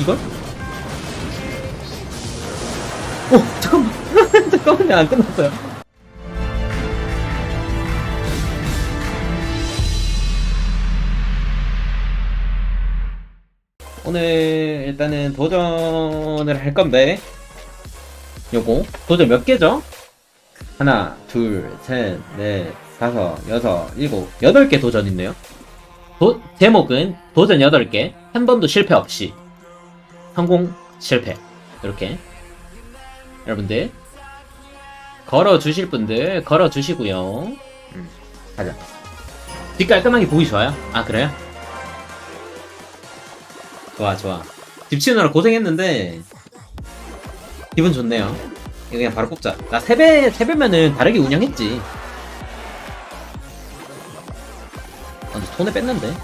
이걸? 오 잠깐만. 잠깐만요 안 끝났어요. 오늘 일단은 도전을 할 건데 요거. 도전 몇 개죠? 하나 둘셋넷 다섯 여섯 일곱 여덟 개 도전 있네요. 도, 제목은 도전 8개. 한 번도 실패 없이 성공 실패. 이렇게. 여러분들 걸어 주실 분들 걸어 주시고요. 음, 가자. 뒷 깔끔하게 보기 좋아요? 아 그래요? 좋아 좋아. 집 치느라 고생했는데 기분 좋네요. 그냥 바로 뽑자. 나 세배 세배면은 다르게 운영했지. 아, 근데 손에 뺐는데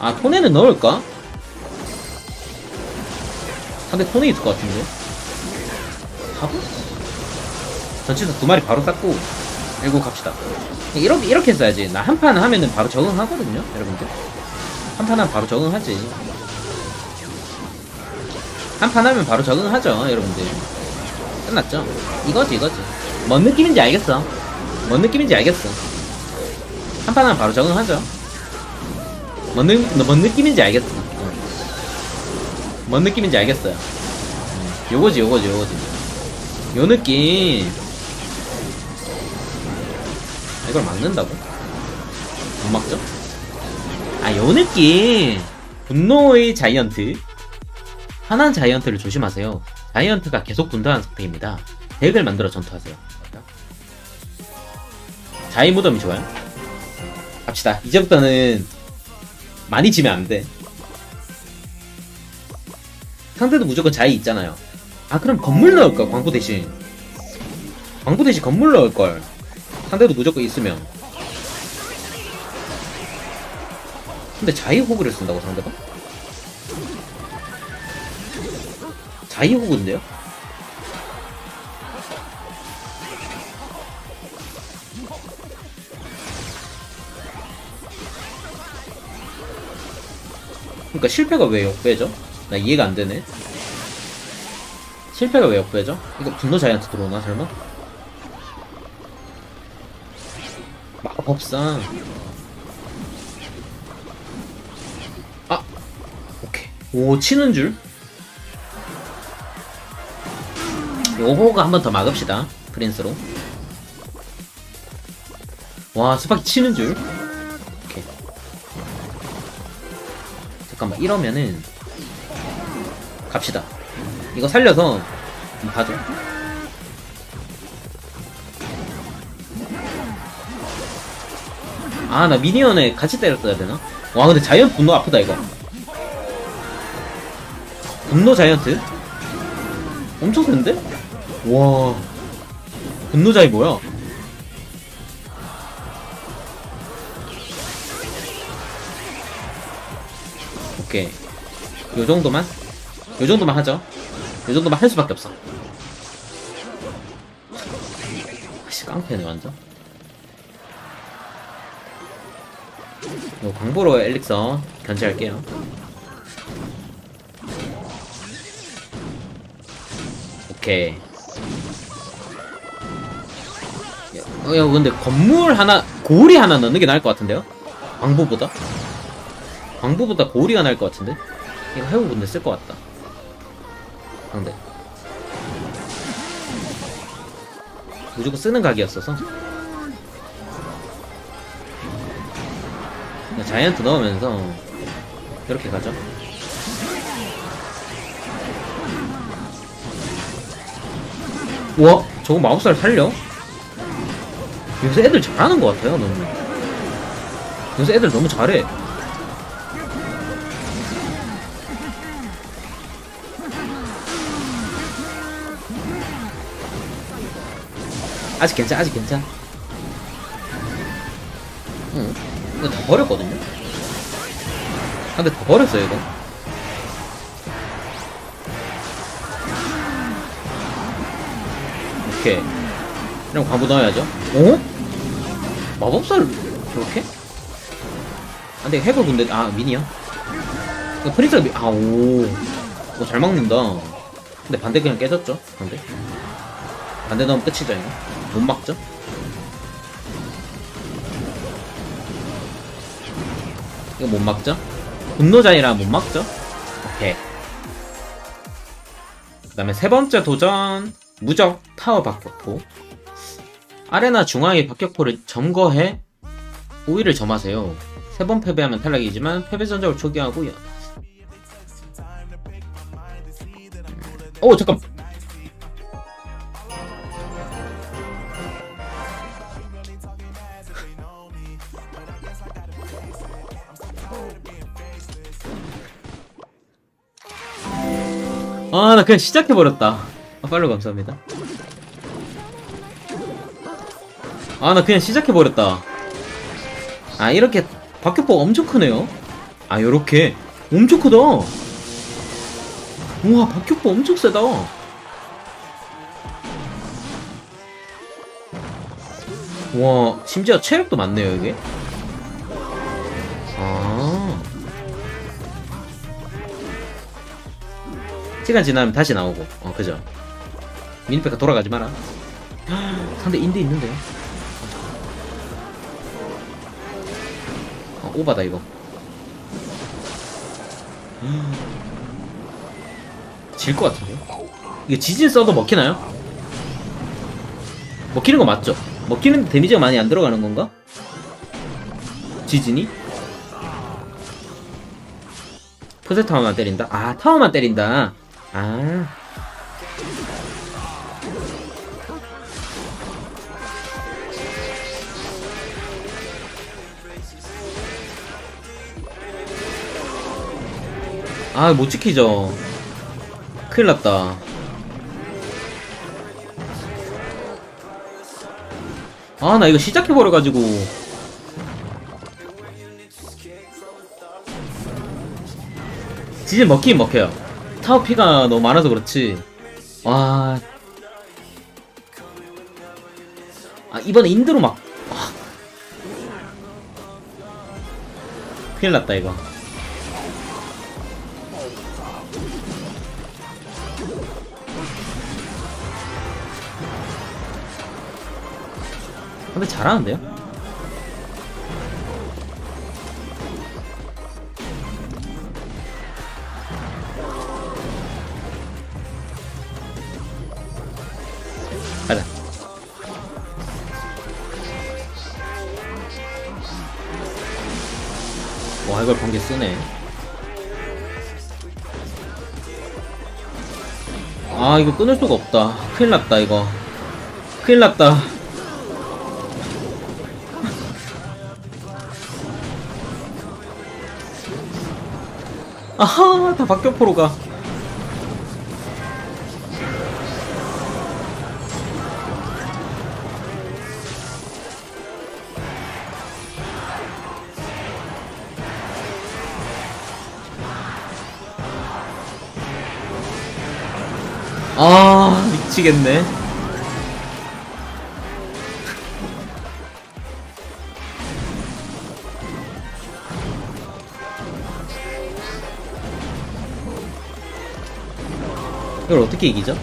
아 톤에는 넣을까? 상대 톤에 있을 것 같은데. 하고? 전치사 두 마리 바로 쌌고 일고 갑시다. 이렇게 이렇게 써야지. 나 한 판 하면은 바로 적응하거든요 여러분들. 한 판 하면 바로 적응하지. 한 판 하면 바로 적응하죠 여러분들. 끝났죠? 이거지 이거지. 뭔 느낌인지 알겠어. 뭔 느낌인지 알겠어. 한 판 하면 바로 적응하죠 뭔, 느, 뭔 느낌인지 알겠어 응. 뭔 느낌인지 알겠어요 응. 요거지 요거지 요거지 요 느낌 이걸 막는다고? 못 막죠? 아, 요 느낌! 분노의 자이언트. 화난 자이언트를 조심하세요. 자이언트가 계속 분노하는 상태입니다. 덱을 만들어 전투하세요. 자이 무덤이 좋아요? 갑시다. 이제부터는 많이 지면 안 돼. 상대도 무조건 자이 있잖아요. 아, 그럼 건물 넣을까? 광부 대신. 광부 대신 건물 넣을걸. 상대도 무조건 있으면 근데 자이 호그를 쓴다고 상대가? 자이 호그인데요? 그러니까 실패가 왜 역배죠? 나 이해가 안 되네. 실패가 왜 역배죠? 이거 분노 자이언트 들어오나 설마? 마법상 아 오케이 오 치는 줄 요거가 한 번 더 막읍시다 프린스로 와 스파키 치는 줄 이러면은 갑시다 이거 살려서 좀 봐줘 아, 나 미니언에 같이 때렸어야 되나? 와, 근데 자이언트 분노 아프다, 이거. 분노 자이언트? 엄청 센데? 와. 분노 자이 뭐야? 오케이. 요 정도만? 요 정도만 하죠. 요 정도만 할 수밖에 없어. 아씨, 깡패네, 완전. 요 광보로 엘릭서 견제할게요. 오케이. 야, 어, 야, 근데 건물 하나, 고리 하나 넣는 게 나을 것 같은데요? 광보보다? 광보보다 고리가 나을 것 같은데? 이거 해보 근데 쓸것 같다. 상대. 무조건 쓰는 각이었어서. 자이언트 넣으면서 이렇게 가죠. 와, 저거 마법사를 살려? 요새 애들 잘하는 것 같아요, 너무. 요새 애들 너무 잘해. 아직 괜찮아, 아직 괜찮아. 응. 이거 다 버렸거든요? 아, 근데 다 버렸어요, 이거. 오케이. 이런 광부 넣어야죠. 어? 마법사를 저렇게? 아, 근데 해골 군대, 아, 미니야? 이거 프린스가 미, 아, 오. 오, 잘 막는다. 근데 반대 그냥 깨졌죠? 반대. 반대 넣으면 끝이죠, 이거. 못 막죠? 이거 못 막죠? 분노자이라 못 막죠? 오케이. 그 다음에 세 번째 도전, 무적 타워 박격포. 아레나 중앙의 박격포를 점거해 5위를 점하세요. 세 번 패배하면 탈락이지만 패배 전적을 초기화하고 요. 오 잠깐. 아 나 그냥 시작해 버렸다. 아, 팔로 감사합니다. 아 나 그냥 시작해 버렸다. 아 이렇게 박격포 엄청 크네요 아 요렇게 엄청 크다 우와 박격포 엄청 세다 와 심지어 체력도 많네요 이게 아 시간 지나면 다시 나오고 어 그죠 미니페카 돌아가지 마라 상대 인드 있는데요 어, 오바다 이거 질 것 같은데 이게 지진 써도 먹히나요? 먹히는 거 맞죠? 먹히는데 데미지가 많이 안 들어가는 건가? 지진이? 퍼센트 타워만 때린다? 아 타워만 때린다 아 아, 못 지키죠. 큰일 났다. 아, 나 이거 시작해버려가지고. 지진 먹긴 먹혀요. 타워 피가 너무 많아서 그렇지. 와. 아, 이번에 인드로 막. 아. 큰일 났다, 이거. 근데 잘하는데요? 와 이걸 번개 쓰네. 아 이거 끊을 수가 없다. 큰일 났다 이거. 큰일 났다. 아하 다 박격포로 가 아, 미치겠네. 이걸 어떻게 이기죠?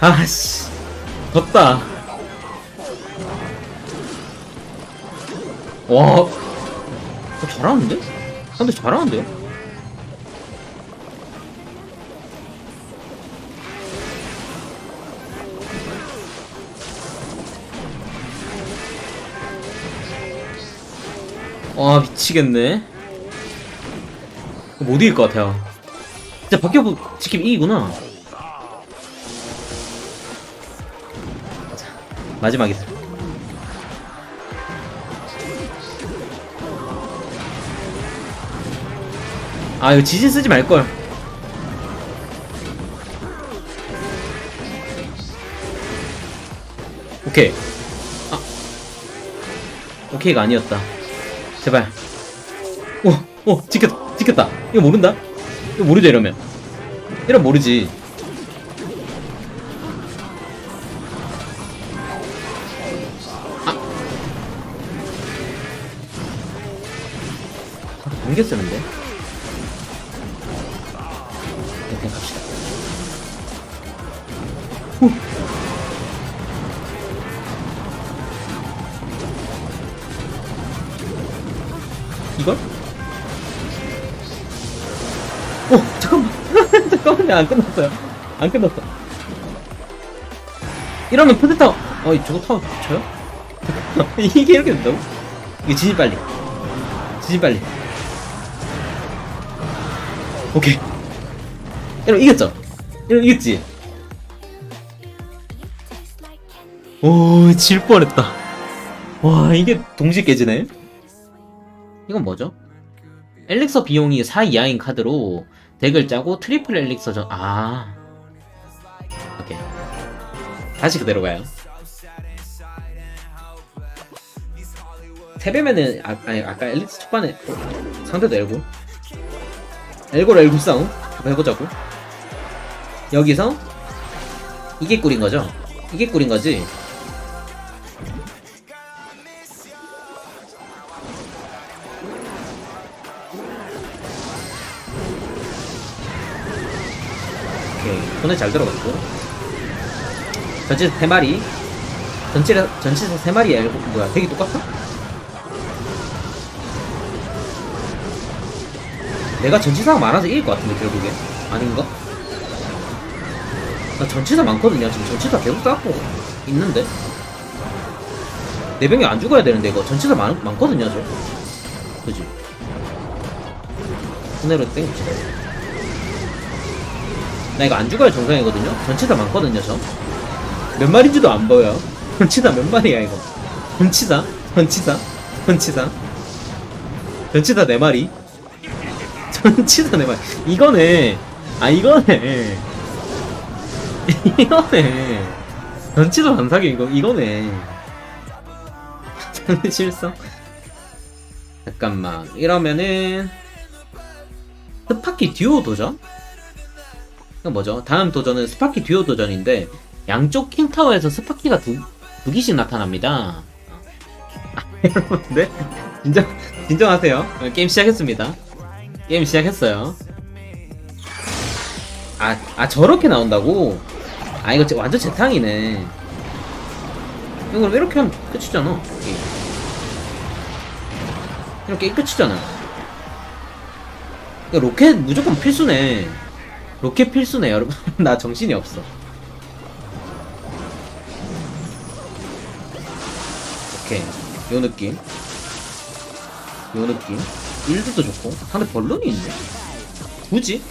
아씨, 졌다. 와, 어, 잘하는데? 상대 잘하는데요? 와, 미치겠네. 못 이길 것 같아요. 진짜 박격부 지킴 이기구나. 자, 마지막이다. 아 이거 지진 쓰지 말걸. 오케이. 아. 오케이가 아니었다. 제발. 오, 오, 지켰다, 지켰다. 이거 모른다? 이거 모르죠, 이러면. 이러면 모르지. 아. 당겼었는데? 일단 네, 네, 갑시다. 오. 이걸? 어 잠깐만 잠깐만요 안 끝났어요 안 끝났어 이러면 푸드타워 어이 저거 타워 쳐요? 이게 이렇게 된다고? 이거 진입 빨리 진입 빨리 오케이 이러면 이겼죠? 이러면 이겼지? 오, 질 뻔했다. 와, 이게 동시에 깨지네? 이건 뭐죠? 엘릭서 비용이 4 이하인 카드로 덱을 짜고 트리플 엘릭서 전, 아. 오케이. 다시 그대로 가요. 세배면은, 아, 아니, 아까 엘릭서 초반에, 어, 상대도 엘고. 엘고로 엘고 싸움. 한번 해보자고. 여기서, 이게 꿀인 거죠? 이게 꿀인 거지? 손에 잘 들어갔고. 전체 3마리. 전체 전체에서 3마리 알고 뭐야 되게 똑같아? 내가 전치사가 많아서 이길 것 같은데 결국에 아닌가? 나 전치사 많거든요. 지금 전치사 계속 쌓고 있는데. 내 병이 안 죽어야 되는데 이거 전치사 많, 많거든요 저 그지? 손해로 땡깁시다 나 이거 안 죽어야 정상이거든요? 전치사 많거든요, 저. 몇 마리인지도 안 보여. 전치사 몇 마리야, 이거. 전치사? 전치사? 전치사? 전치사 네 마리? 전치사 네 마리. 이거네. 아, 이거네. 이거네. 전치사 반사기 이거, 이거네. 실성? 잠깐만. 이러면은, 스파키 듀오 도전? 이건 뭐죠? 다음 도전은 스파키 듀오 도전인데 양쪽 킹타워에서 스파키가 두, 두 기씩 나타납니다. 아, 여러분들 진정 진정하세요. 어, 게임 시작했습니다. 게임 시작했어요. 아, 아 저렇게 나온다고? 아 이거 제- 완전 재탕이네. 그럼 이렇게 하면 끝이잖아. 이렇게 끝이잖아. 로켓 무조건 필수네. 로켓 필수네 여러분. 나 정신이 없어. 오케이. 요 느낌. 요 느낌. 일드도 좋고. 상대 벌룬이 있네. 굳이?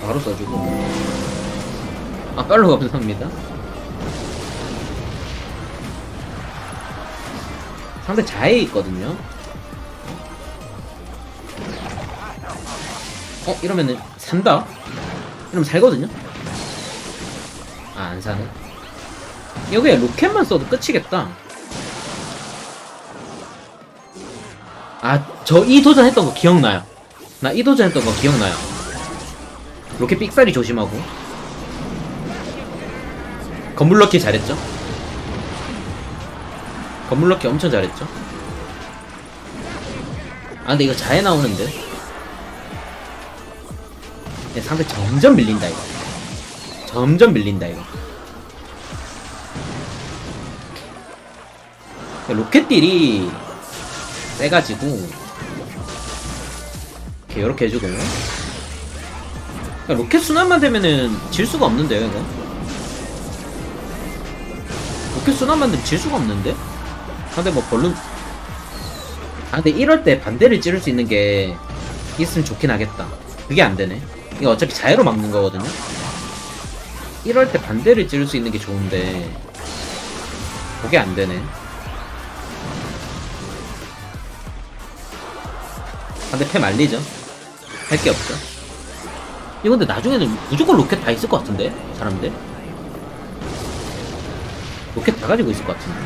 바로 써주고. 아 빨로 감사합니다. 상대 자해 있거든요 어 이러면은 산다? 이러면 살거든요? 아 안 사네. 여기에 로켓만 써도 끝이겠다. 아 저 이 도전 했던 거 기억나요? 나 이 도전 했던 거 기억나요. 로켓 삑사리 조심하고. 건물 넣기 잘했죠? 건물 넣기 엄청 잘했죠? 아 근데 이거 자해 나오는데. 야, 상대 점점 밀린다 이거. 점점 밀린다 이거. 로켓딜이 세가지고 이렇게 요렇게 해주고. 그러니까 로켓 순환만 되면은 질 수가 없는데요 이거. 로켓 순환만 되면 질 수가 없는데? 상대 뭐 벌룬 아 근데 이럴 때 반대를 찌를 수 있는 게 있으면 좋긴 하겠다. 그게 안 되네 이거 어차피 자해로 막는 거거든요. 이럴 때 반대를 찌를 수 있는 게 좋은데 그게 안 되네. 반대 패 말리죠. 할 게 없죠. 이거 근데 나중에는 무조건 로켓 다 있을 것 같은데 사람들 로켓 다 가지고 있을 것 같은데.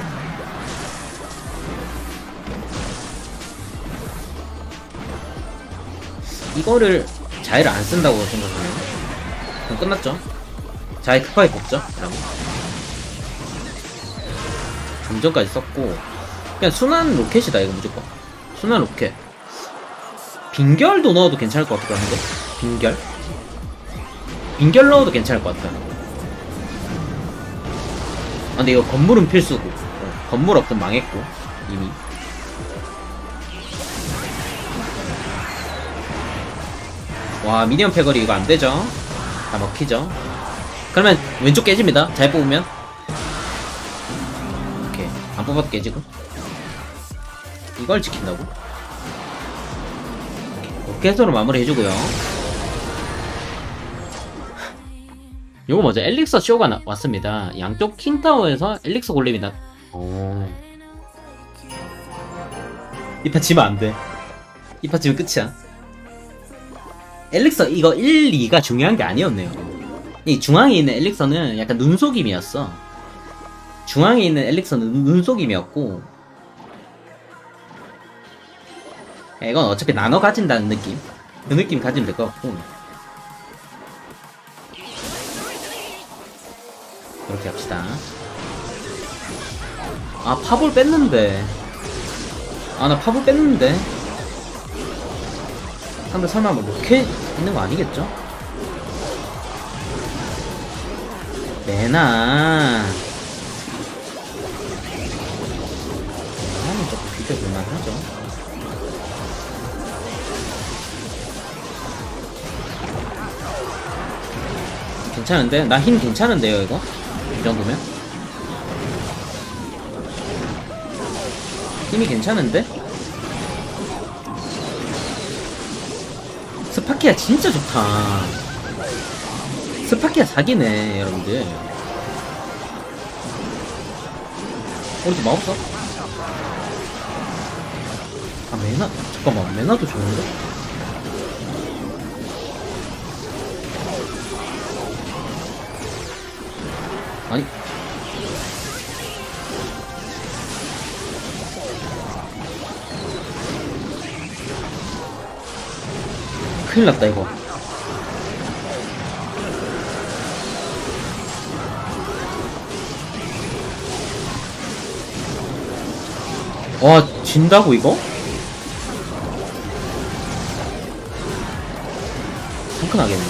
이거를 자해를 안 쓴다고 생각하면 그럼 끝났죠. 자해 급하게 뽑죠. 그럼 감정까지 썼고 그냥 순한 로켓이다 이거 무조건 수면 로켓. 빙결도 넣어도 괜찮을 것 같기도 한데. 빙결? 빙결 넣어도 괜찮을 것 같아. 아, 근데 이거 건물은 필수고. 어, 건물 없으면 망했고. 이미. 와, 미니언 패거리 이거 안 되죠? 다 먹히죠? 그러면 왼쪽 깨집니다. 잘 뽑으면. 오케이. 안 뽑아도 깨지고. 이걸 지킨다고? 로켓으로 마무리 해주고요. 요거 뭐죠? 엘릭서 쇼가 나- 왔습니다. 양쪽 킹타워에서 엘릭서. 오. 이파 지면 안 돼. 이파 지면 끝이야. 엘릭서 이거 1, 2가 중요한 게 아니었네요. 이 중앙에 있는 엘릭서는 약간 눈속임이었어. 중앙에 있는 엘릭서는 눈- 눈속임이었고, 이건 어차피 나눠 가진다는 느낌. 그 느낌 가지면 될 것 같고. 그렇게 합시다. 아, 팝을 뺐는데. 아, 나 팝을 뺐는데. 근데 설마 뭐 로켓 있는 거 아니겠죠? 메나. 메나는 조금 비벼볼만 하죠. 괜찮은데? 나 힘 괜찮은데요, 이거? 이 정도면? 힘이 괜찮은데? 스파키아 진짜 좋다. 스파키아 사기네, 여러분들. 오른쪽 마법사? 아, 메나, 잠깐만, 메나도 좋은데? 아니. 큰일 났다, 이거. 와, 진다고, 이거? 상큼하겠네.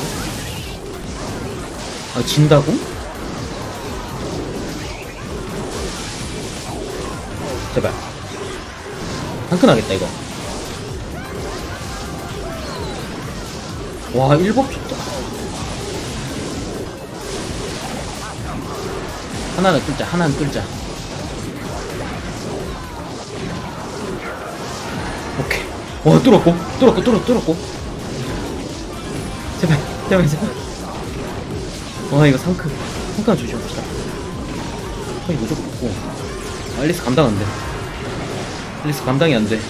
아, 진다고? 제발. 상큼하겠다, 이거. 와, 일곱 좋다. 하나는 뚫자, 하나는 뚫자. 오케이. 와, 뚫었고, 뚫었고, 뚫었고, 뚫었고. 제발, 제발, 제발. 와, 이거 상큼. 상큼 조심합시다. 어, 이거 무조건 없고. 아, 앨리스 감당 안 돼. 앨리스 감당이 안 돼.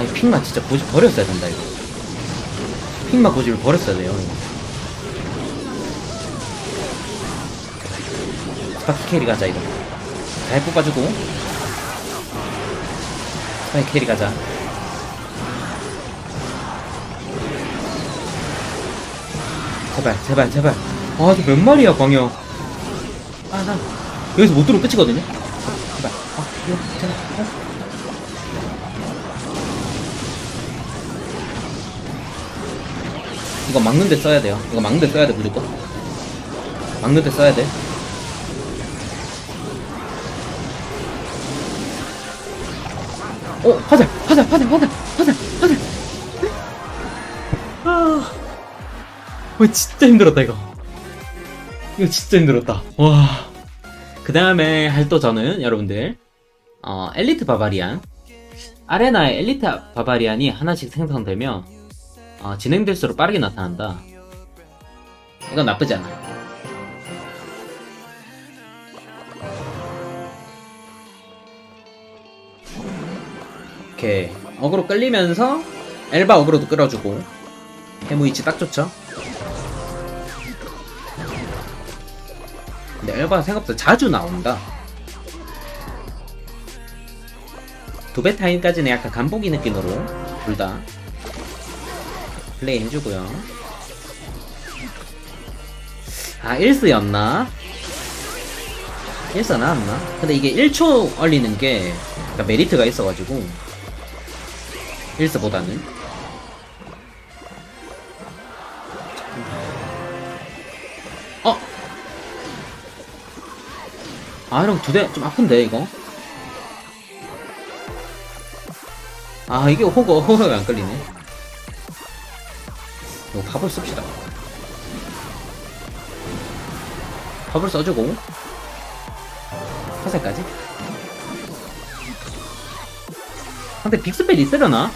아이 핑마 진짜 고집 버렸어야 된다 이거. 핑마 고집을 버렸어야 돼요. 이거. 스파키 캐리 가자 이거. 잘 뽑아주고. 스파키 캐리 가자. 제발 제발 제발. 아저 몇 마리야 광역? 아나 여기서 못 들어오면 끝이거든요? 제발. 아 이거 제발. 어? 이거 막는데 써야 돼요. 이거 막는데 써야 돼 무조건. 막는데 써야 돼. 어, 화살, 화살, 화살, 화살, 화살, 화살. 아, 와 진짜 힘들었다 이거. 이거 진짜 힘들었다. 와. 그 다음에 할 또 저는 여러분들 어 엘리트 바바리안 아레나에 엘리트 바바리안이 하나씩 생성되면 어, 진행될수록 빠르게 나타난다. 이건 나쁘지 않아. 오케이. 어그로 끌리면서 엘바 어그로도 끌어주고 해무 위치 딱 좋죠? 근데 엘바가 생각보다 자주 나온다. 두 배 타임까지는 약간 간보기 느낌으로 둘 다 플레이 해주고요. 아, 1스였나? 1사 나왔나? 근데 이게 1초 얼리는 게 그러니까 메리트가 있어가지고 1사보다는 어? 아 이런 두대 좀 아픈데 이거 아 이게 호거 호거가 안 끌리네 밥을 씁시다 밥을 써주고 화살까지 상대 빅스펠이 있으려나?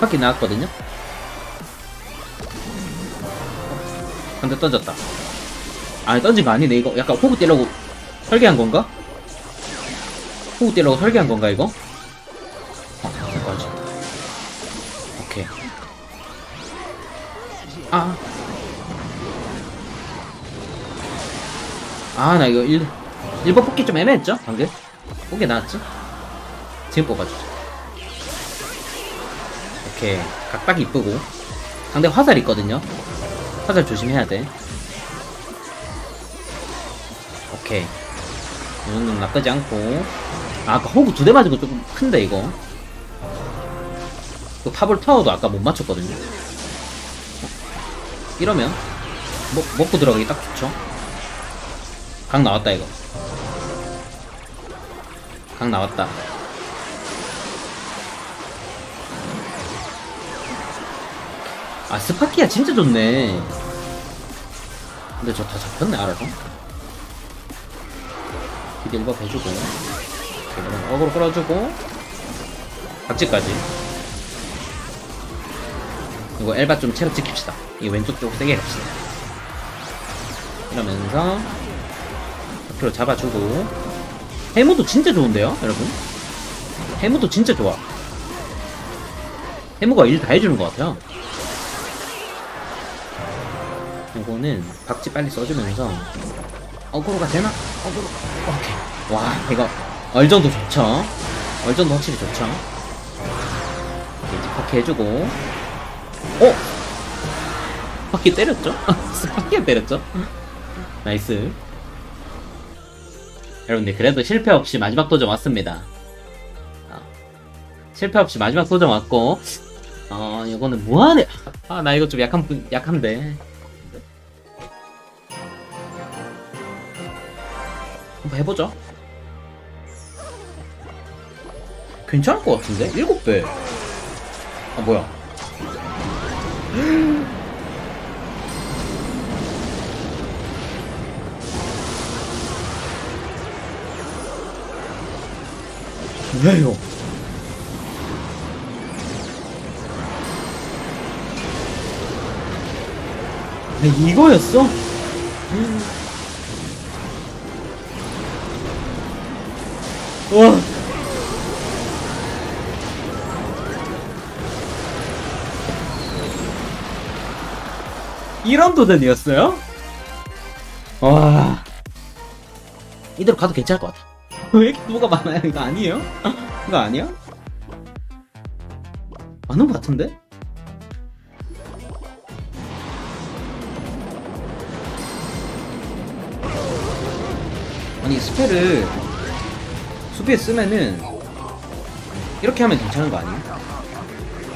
밖에 나왔거든요 근데 던졌다 아니 던진 거 아니네 이거 약간 호구 뛰려고 설계한 건가? 호구 뛰려고 설계한 건가 이거? 아, 나 이거 1, 1번 뽑기 좀 애매했죠? 방금? 뽑기 나왔죠? 지금 뽑아주자. 오케이. 각딱 이쁘고. 상대 화살 있거든요? 화살 조심해야 돼. 오케이. 이 정도는 나쁘지 않고. 아, 아까 호구 두 대 맞은 거 조금 큰데, 이거. 그 파볼 타워도 아까 못 맞췄거든요. 이러면, 먹, 먹고 들어가기 딱 좋죠? 강 나왔다 이거. 강 나왔다. 아 스파키야 진짜 좋네. 근데 저 다 잡혔네 알아서? 기대 1번 해주고. 어그로 끌어주고. 박지까지. 이거 엘바 좀 체력 지킵시다. 이 왼쪽 쪽 세게 갑시다. 이러면서 앞으로 잡아주고. 해무도 진짜 좋은데요 여러분? 해무도 진짜 좋아. 해무가 일 다 해주는 것 같아요. 이거는 박지 빨리 써주면서. 어그로가 되나? 어그로. 오케이. 와 이거 얼전도 좋죠? 얼전도 확실히 좋죠? 이렇게 스파키 해주고. 어? 스파키 때렸죠? 스파키가 때렸죠? 나이스 여러분들 그래도 실패 없이 마지막 도전 왔습니다. 어, 실패 없이 마지막 도전 왔고 어 이거는 뭐하네 아나 이거 좀 약한 분 약한데 한번 해보죠. 괜찮을 것 같은데? 7배 아 뭐야 뭐야 이거 아, 이거였어? 와. 이런 도전이었어요? 와. 이대로 가도 괜찮을 것 같아 왜 이렇게 누가 많아요? 이거 아니에요? 이거 아니야? 아는 것 같은데? 아니 스펠을 수비에 쓰면은 이렇게 하면 괜찮은 거 아니에요?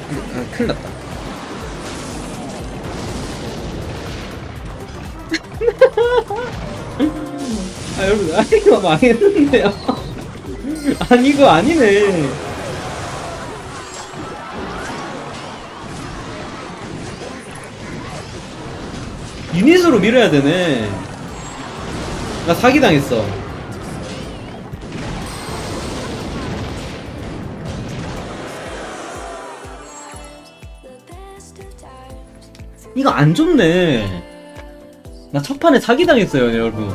근데, 아, 큰일 났다 아 여러분 아 이거 망했는데요. 아니 이거 아니네. 유닛으로 밀어야 되네. 나 사기당했어. 이거 안 좋네. 나 첫판에 사기당했어요 여러분